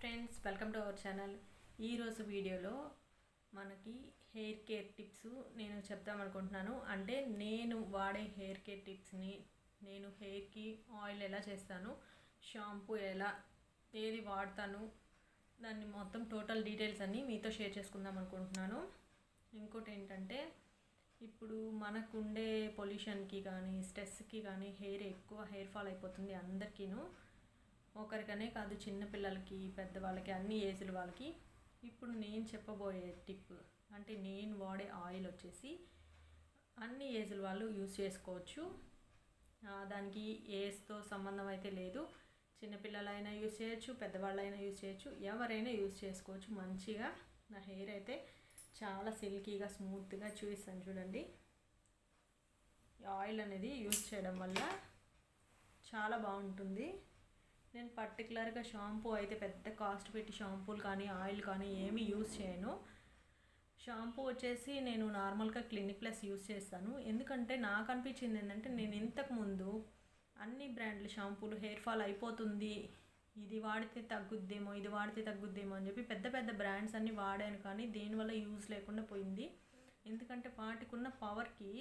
Friends welcome to our channel ఈరోజు వీడియోలో మనకి హెయిర్ కేర్ టిప్స్ నేను చెప్తామనుకుంటున్నాను అంటే నేను వాడే హెయిర్ కేర్ టిప్స్ని నేను హెయిర్కి ఆయిల్ ఎలా చేస్తాను షాంపూ ఎలా ఏది వాడతాను దాన్ని మొత్తం టోటల్ డీటెయిల్స్ అన్నీ మీతో షేర్ చేసుకుందాం అనుకుంటున్నాను. ఇంకోటి ఏంటంటే ఇప్పుడు మనకుండే పొల్యూషన్కి కానీ స్ట్రెస్కి కానీ హెయిర్ ఎక్కువ హెయిర్ ఫాల్ అయిపోతుంది అందరికీను. ఒకరికనే కాదు చిన్నపిల్లలకి పెద్దవాళ్ళకి అన్ని ఏజ్ల వాళ్ళకి ఇప్పుడు నేను చెప్పబోయే టిప్ అంటే నేను వాడే ఆయిల్ వచ్చేసి అన్ని ఏజ్ల వాళ్ళు యూస్ చేసుకోవచ్చు. దానికి ఏజ్తో సంబంధం అయితే లేదు. చిన్నపిల్లలైనా యూజ్ చేయొచ్చు పెద్దవాళ్ళైనా యూస్ చేయొచ్చు ఎవరైనా యూజ్ చేసుకోవచ్చు. మంచిగా నా హెయిర్ అయితే చాలా సిల్కీగా స్మూత్గా చూపిస్తాను చూడండి. ఆయిల్ అనేది యూస్ చేయడం వల్ల చాలా బాగుంటుంది. నేను పర్టికులర్గా షాంపూ అయితే పెద్ద కాస్ట్ పెట్టి షాంపూలు కానీ ఆయిల్ కానీ ఏమీ యూజ్ చేయను. షాంపూ వచ్చేసి నేను నార్మల్గా క్లినిక్ ప్లస్ యూజ్ చేస్తాను. ఎందుకంటే నాకు అనిపించింది ఏంటంటే నేను ఇంతకుముందు అన్ని బ్రాండ్ల షాంపూలు హెయిర్ ఫాల్ అయిపోతుంది. ఇది వాడితే తగ్గుద్దేమో ఇది వాడితే తగ్గుద్దేమో అని చెప్పి పెద్ద పెద్ద బ్రాండ్స్ అన్నీ వాడాను కానీ దీనివల్ల యూజ్ లేకుండా పోయింది. ఎందుకంటే వాటికున్న పవర్కి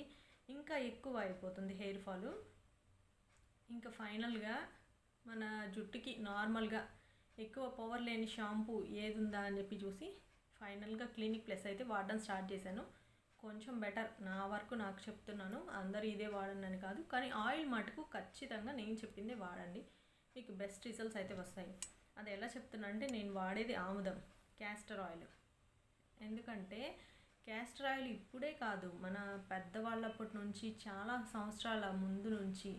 ఇంకా ఎక్కువ అయిపోతుంది హెయిర్ ఫాలు ఇంకా ఫైనల్గా మన జుట్టుకి నార్మల్గా ఎక్కువ పవర్ లేని షాంపూ ఏది ఉందా అని చెప్పి చూసి ఫైనల్గా క్లినిక్ ప్లస్ అయితే వాడడం స్టార్ట్ చేశాను. కొంచెం బెటర్ నా వరకు నాకు చెప్తున్నాను. అందరూ ఇదే వాడండి కాదు. కానీ ఆయిల్ మటుకు ఖచ్చితంగా నేను చెప్పిందే వాడండి. మీకు బెస్ట్ రిజల్ట్స్ అయితే వస్తాయి. అది ఎలా చెప్తున్నా అంటే నేను వాడేది ఆముదం క్యాస్టర్ ఆయిల్ ఎందుకంటే క్యాస్టర్ ఆయిల్ ఇప్పుడే కాదు మన పెద్దవాళ్ళప్పటి నుంచి చాలా సంవత్సరాల ముందు నుంచి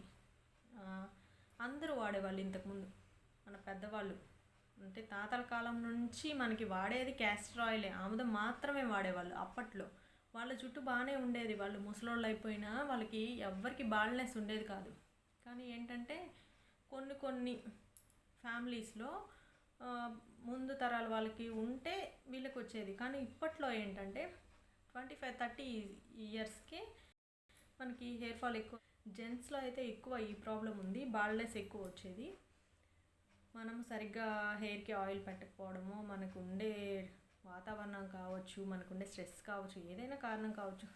అందరూ వాడేవాళ్ళు ఇంతకుముందు. మన పెద్దవాళ్ళు. అంటే తాతల కాలం నుంచి మనకి వాడేది క్యాస్టర్ ఆయిలే ఆముదం మాత్రమే వాడేవాళ్ళు అప్పట్లో. వాళ్ళ చుట్టూ బాగానే ఉండేది. వాళ్ళు ముసలోళ్ళు అయిపోయినా వాళ్ళకి ఎవ్వరికి బాల్నెస్ ఉండేది కాదు. కానీ ఏంటంటే కొన్ని కొన్ని ఫ్యామిలీస్లో ముందు తరాల వాళ్ళకి ఉంటే వీళ్ళకి వచ్చేది కానీ ఇప్పట్లో ఏంటంటే ట్వంటీ ఫైవ్ థర్టీ ఇయర్స్కి మనకి హెయిర్ ఫాల్ ఎక్కువ. జెంట్స్లో అయితే ఎక్కువ ఈ ప్రాబ్లం ఉంది. బాల్నెస్ ఎక్కువ వచ్చేది. మనం సరిగ్గా హెయిర్కి ఆయిల్ పెట్టకపోవడము మనకు ఉండే వాతావరణం కావచ్చు మనకుండే స్ట్రెస్ కావచ్చు ఏదైనా కారణం కావచ్చు.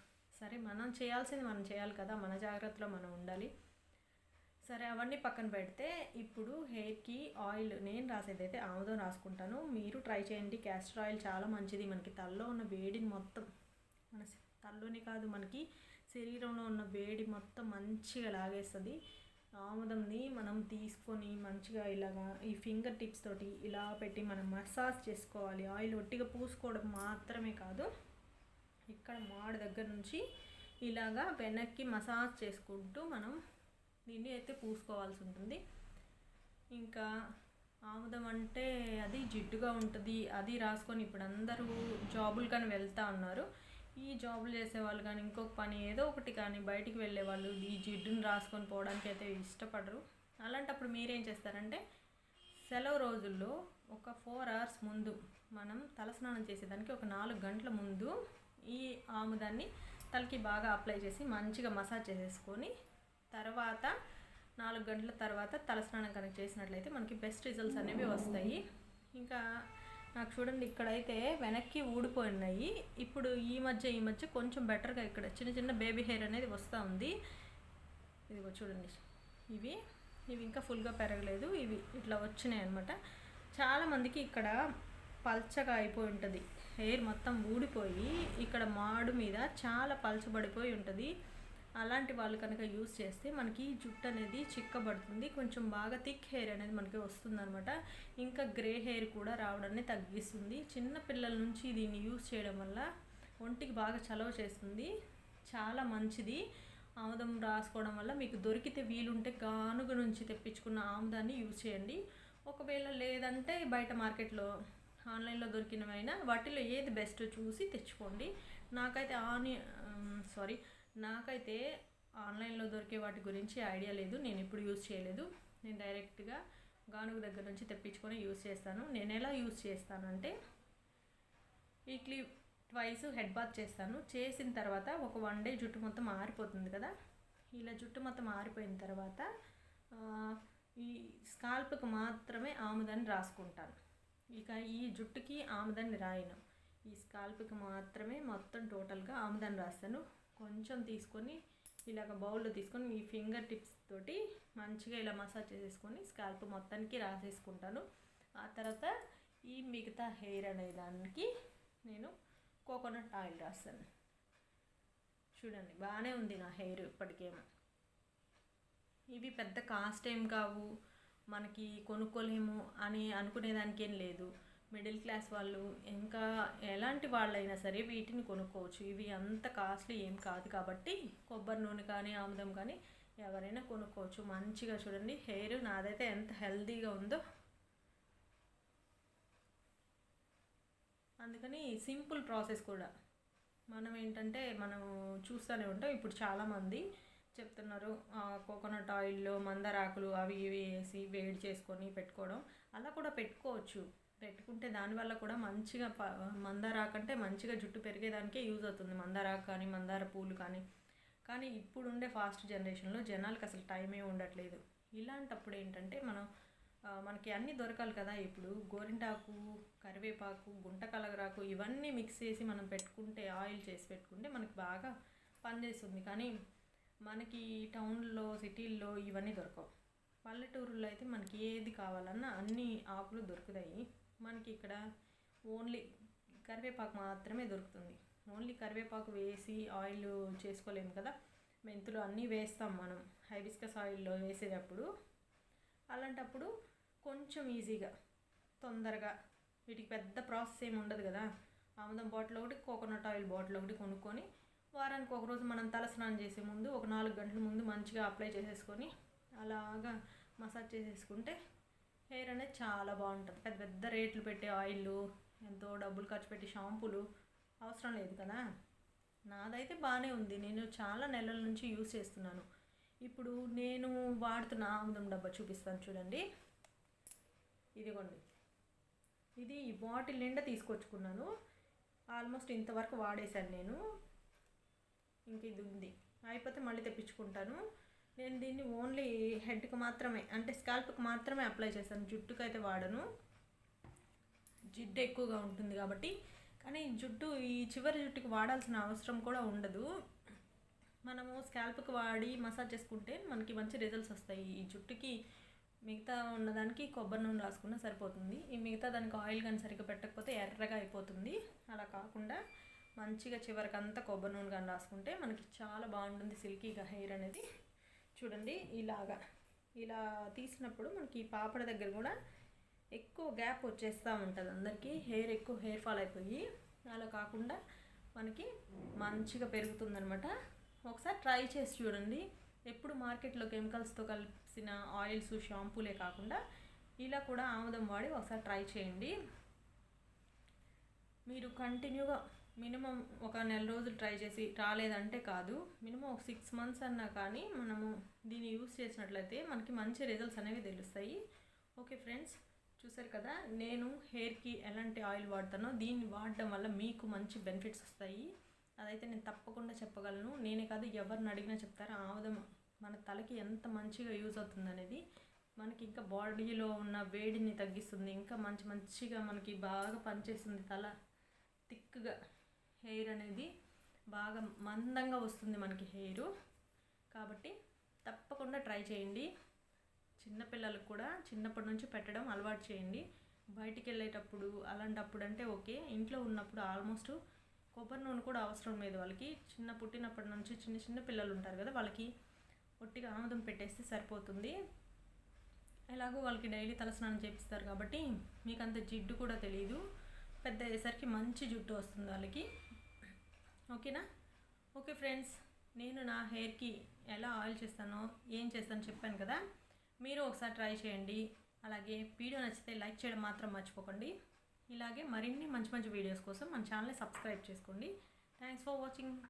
సరే మనం చేయాల్సింది మనం చేయాలి కదా. మన జాగ్రత్తలో మనం ఉండాలి. సరే అవన్నీ పక్కన పెడితే ఇప్పుడు హెయిర్కి ఆయిల్ నేను రాసేదైతే ఆముదం రాసుకుంటాను. మీరు ట్రై చేయండి. క్యాస్టర్ ఆయిల్ చాలా మంచిది. మనకి తలలో ఉన్న వేడిని మొత్తం మన తల్లోనే కాదు మనకి శరీరంలో ఉన్న వేడి మొత్తం మంచిగా లాగేస్తుంది. ఆముదంని మనం తీసుకొని మంచిగా ఇలాగా ఈ ఫింగర్ టిప్స్ తోటి ఇలా పెట్టి మనం మసాజ్ చేసుకోవాలి. ఆయిల్ ఒట్టిగా పూసుకోవడం మాత్రమే కాదు ఇక్కడ మాడ దగ్గర నుంచి ఇలాగా వెనక్కి మసాజ్ చేసుకుంటూ మనం దీన్ని అయితే పూసుకోవాల్సి ఉంటుంది. ఇంకా ఆముదం అంటే అది జిడ్డుగా ఉంటుంది. అది రాసుకొని ఇప్పుడు అందరూ జాబులు కానీ వెళ్తా ఉన్నారు. ఈ జాబులు చేసేవాళ్ళు కానీ ఇంకొక పని ఏదో ఒకటి కానీ బయటికి వెళ్ళే వాళ్ళు ఈ జిడ్డుని రాసుకొని పోవడానికి అయితే ఇష్టపడరు. అలాంటప్పుడు మీరేం చేస్తారంటే సెలవు రోజుల్లో ఒక ఫోర్ అవర్స్ ముందు మనం తలస్నానం చేసేదానికి ఒక నాలుగు గంటల ముందు ఈ ఆముదాన్ని తలకి బాగా అప్లై చేసి మంచిగా మసాజ్ చేసేసుకొని తర్వాత నాలుగు గంటల తర్వాత తలస్నానం కనుక చేసినట్లయితే మనకి బెస్ట్ రిజల్ట్స్ అనేవి వస్తాయి. ఇంకా నాకు చూడండి ఇక్కడైతే వెనక్కి ఊడిపోయినాయి. ఇప్పుడు ఈ మధ్య ఈ మధ్య కొంచెం బెటర్గా ఇక్కడ చిన్న చిన్న బేబీ హెయిర్ అనేది వస్తూ ఉంది. ఇదిగో చూడండి. ఇవి ఇవి ఇంకా ఫుల్గా పెరగలేదు. ఇవి ఇట్లా వచ్చినాయి అనమాట చాలామందికి ఇక్కడ పల్చగా అయిపోయి ఉంటుంది. హెయిర్ మొత్తం ఊడిపోయి ఇక్కడ మాడు మీద చాలా పల్చబడిపోయి ఉంటుంది. అలాంటి వాళ్ళు కనుక యూస్ చేస్తే మనకి జుట్టు అనేది చిక్కబడుతుంది. కొంచెం బాగా థిక్ హెయిర్ అనేది మనకి వస్తుందనమాట ఇంకా గ్రే హెయిర్ కూడా రావడాన్ని తగ్గిస్తుంది. చిన్న పిల్లల నుంచి దీన్ని యూస్ చేయడం వల్ల ఒంటికి బాగా చలవ చేస్తుంది. చాలా మంచిది. ఆముదం రాసుకోవడం వల్ల మీకు దొరికితే వీలుంటే గానుగ నుంచి తెప్పించుకున్న ఆముదాన్ని యూజ్ చేయండి. ఒకవేళ లేదంటే బయట మార్కెట్లో ఆన్లైన్లో దొరికినవైనా వాటిలో ఏది బెస్ట్ చూసి తెచ్చుకోండి. నాకైతే ఆని సారీ నాకైతే ఆన్లైన్లో దొరికే వాటి గురించి ఐడియా లేదు. నేను ఇప్పుడు యూజ్ చేయలేదు. నేను డైరెక్ట్గా గానుగ దగ్గర నుంచి తెప్పించుకొని యూజ్ చేస్తాను. నేను ఎలా యూజ్ చేస్తానంటే వీక్లీ ట్వైస్ హెడ్ బాత్ చేస్తాను. చేసిన తర్వాత ఒక వన్ డే జుట్టు మొత్తం ఆరిపోతుంది కదా? ఇలా జుట్టు మొత్తం ఆరిపోయిన తర్వాత ఈ స్కాల్ప్కి మాత్రమే ఆముదాన్ని రాసుకుంటాను. ఇక ఈ జుట్టుకి ఆముదాన్ని రాయను. ఈ స్కాల్ప్కి మాత్రమే మొత్తం టోటల్గా ఆముదాన్ని రాస్తాను. కొంచెం తీసుకొని ఇలాగ బౌల్లో తీసుకొని ఈ ఫింగర్ టిప్స్ తోటి మంచిగా ఇలా మసాజ్ చేసేసుకొని స్కాల్ప్ మొత్తానికి రాసేసుకుంటాను. ఆ తర్వాత ఈ మిగతా హెయిర్ అనే దానికి నేను కోకోనట్ ఆయిల్ రాస్తాను. చూడండి బాగానే ఉంది నా హెయిర్ ఇప్పటికేమో. ఇవి పెద్ద కాస్ట్ ఏం కావు మనకి కొనుక్కోలేము అని అనుకునేదానికి ఏం లేదు. మిడిల్ క్లాస్ వాళ్ళు ఇంకా ఎలాంటి వాళ్ళైనా సరే వీటిని కొనుక్కోవచ్చు. ఇవి అంత కాస్ట్లీ ఏం కాదు కాబట్టి కొబ్బరి నూనె కానీ ఆముదం కానీ ఎవరైనా కొనుక్కోవచ్చు. మంచిగా చూడండి హెయిర్ నాదైతే ఎంత హెల్దీగా ఉందో. అందుకని సింపుల్ ప్రాసెస్ కూడా. మనం ఏంటంటే మనం చూస్తూనే ఉంటాం. ఇప్పుడు చాలామంది చెప్తున్నారు కోకోనట్ ఆయిల్లో మందారాకులు అవి ఇవి వేసి వేడి చేసుకొని పెట్టుకోవడం. అలా కూడా పెట్టుకోవచ్చు. పెట్టుకుంటే దానివల్ల కూడా మంచిగా ప మంచిగా జుట్టు పెరిగేదానికే యూజ్ అవుతుంది. మందారాకు కానీ మందార పూలు కానీ. కానీ ఇప్పుడు ఉండే ఫాస్ట్ జనరేషన్లో జనాలకు అసలు టైమే ఉండట్లేదు. ఇలాంటప్పుడు ఏంటంటే మనం మనకి అన్నీ దొరకాలి కదా ఇప్పుడు. గోరింటాకు కరివేపాకు గుంట కలగరాకు ఇవన్నీ మిక్స్ చేసి మనం పెట్టుకుంటే ఆయిల్ చేసి పెట్టుకుంటే మనకి బాగా పనిచేస్తుంది. కానీ మనకి టౌన్లో సిటీల్లో ఇవన్నీ దొరకవు. పల్లెటూరులో అయితే మనకి ఏది కావాలన్నా అన్ని ఆకులు దొరుకుతాయి. మనకి ఇక్కడ ఓన్లీ కరివేపాకు మాత్రమే దొరుకుతుంది. ఓన్లీ కరివేపాకు వేసి ఆయిల్ చేసుకోలేము కదా. మెంతులు అన్నీ వేస్తాం మనం. హైబిస్కస్ ఆయిల్లో వేసేటప్పుడు అలాంటప్పుడు కొంచెం ఈజీగా తొందరగా. వీటికి పెద్ద ప్రాసెస్ ఏమి ఉండదు కదా. ఆముదం బాటిల్ ఒకటి కోకోనట్ ఆయిల్ బాటిల్ ఒకటి కొనుక్కొని వారానికి ఒకరోజు మనం తల స్నానం చేసే ముందు ఒక నాలుగు గంటల ముందు మంచిగా అప్లై చేసేసుకొని అలాగా మసాజ్ చేసేసుకుంటే హెయిర్ అనేది చాలా బాగుంటుంది. పెద్ద పెద్ద రేట్లు పెట్టే ఆయిల్లు ఎంతో డబ్బులు ఖర్చు పెట్టి షాంపూలు అవసరం లేదు కదా? నాదైతే బాగానే ఉంది. నేను చాలా నెలల నుంచి యూస్ చేస్తున్నాను. ఇప్పుడు నేను వాడుతున్న ఆముదం డబ్బా చూపిస్తాను చూడండి. ఇదిగోండి. ఇది ఈ బాటిల్ నిండా తీసుకొచ్చుకున్నాను. ఆల్మోస్ట్ ఇంతవరకు వాడేశాను నేను. ఇంక ఇది ఉంది. అయిపోతే మళ్ళీ తెప్పించుకుంటాను. నేను దీన్ని ఓన్లీ హెడ్కి మాత్రమే అంటే స్కాల్ప్కి మాత్రమే అప్లై చేశాను జుట్టుకు అయితే వాడను. జిడ్డు ఎక్కువగా ఉంటుంది కాబట్టి. కానీ జుట్టు ఈ చివరి జుట్టుకి వాడాల్సిన అవసరం కూడా ఉండదు. మనము స్కాల్ప్కి వాడి మసాజ్ చేసుకుంటే మనకి మంచి రిజల్ట్స్ వస్తాయి. ఈ జుట్టుకి మిగతా ఉన్నదానికి కొబ్బరి నూనె రాసుకున్నా సరిపోతుంది. ఈ మిగతా దానికి ఆయిల్ కానీ సరిగ్గా పెట్టకపోతే ఎర్రగా అయిపోతుంది. అలా కాకుండా మంచిగా చివరికి అంతా కొబ్బరి నూనె కానీ రాసుకుంటే మనకి చాలా బాగుంటుంది సిల్కీగా హెయిర్ అనేది. చూడండి ఇలాగా. ఇలా తీసినప్పుడు మనకి పాపడ దగ్గర కూడా ఎక్కువ గ్యాప్ వచ్చేస్తూ ఉంటుంది. అందరికీ హెయిర్ ఎక్కువ హెయిర్ ఫాల్ అయిపోయి అలా కాకుండా మనకి మంచిగా పెరుగుతుందనమాట ఒకసారి ట్రై చేసి చూడండి. ఎప్పుడు మార్కెట్లో కెమికల్స్తో కలిసిన ఆయిల్స్ షాంపూలే కాకుండా ఇలా కూడా ఆముదం వాడి ఒకసారి ట్రై చేయండి. మీరు కంటిన్యూగా మినిమం ఒక నెల రోజులు ట్రై చేసి రాలేదంటే కాదు. మినిమం ఒక సిక్స్ మంత్స్ అన్నా కానీ మనము దీన్ని యూస్ చేసినట్లయితే మనకి మంచి రిజల్ట్స్ అనేవి తెలుస్తాయి. ఓకే ఫ్రెండ్స్ చూసారు కదా? నేను హెయిర్కి ఎలాంటి ఆయిల్ వాడతానో దీన్ని వాడడం వల్ల మీకు మంచి బెనిఫిట్స్ వస్తాయి. అదైతే నేను తప్పకుండా చెప్పగలను. నేనే కాదు ఎవరిని అడిగినా చెప్తారు ఆముదం మన తలకి ఎంత మంచిగా యూజ్ అవుతుంది అనేది మనకి ఇంకా బాడీలో ఉన్న వేడిని తగ్గిస్తుంది. ఇంకా మంచి మంచిగా మనకి బాగా పనిచేస్తుంది తల. థిక్గా హెయిర్ అనేది బాగా మందంగా వస్తుంది మనకి హెయిర్. కాబట్టి తప్పకుండా ట్రై చేయండి. చిన్నపిల్లలకు కూడా చిన్నప్పటి నుంచి పెట్టడం అలవాటు చేయండి. బయటికి వెళ్ళేటప్పుడు అలాంటప్పుడు అంటే ఓకే. ఇంట్లో ఉన్నప్పుడు ఆల్మోస్ట్ కొబ్బరి నూనె కూడా అవసరం లేదు వాళ్ళకి. చిన్న పుట్టినప్పటి నుంచి చిన్న చిన్న పిల్లలు ఉంటారు కదా వాళ్ళకి ఒట్టిగా ఆముదం పెట్టేస్తే సరిపోతుంది. ఎలాగో వాళ్ళకి డైలీ తలస్నానం చేపిస్తారు కాబట్టి మీకు అంత జిడ్డు కూడా తెలియదు పెద్ద అయ్యేసరికి మంచి జుట్టు వస్తుంది వాళ్ళకి. ఓకేనా? ఓకే ఫ్రెండ్స్ నేను నా హెయిర్కి ఎలా ఆయిల్ చేస్తానో ఏం చేస్తానో చెప్పాను కదా? మీరు ఒకసారి ట్రై చేయండి. అలాగే వీడియో నచ్చితే లైక్ చేయడం మాత్రం మర్చిపోకండి. ఇలాగే మరిన్ని మంచి మంచి వీడియోస్ కోసం మన ఛానల్ని సబ్స్క్రైబ్ చేసుకోండి. Thanks for watching.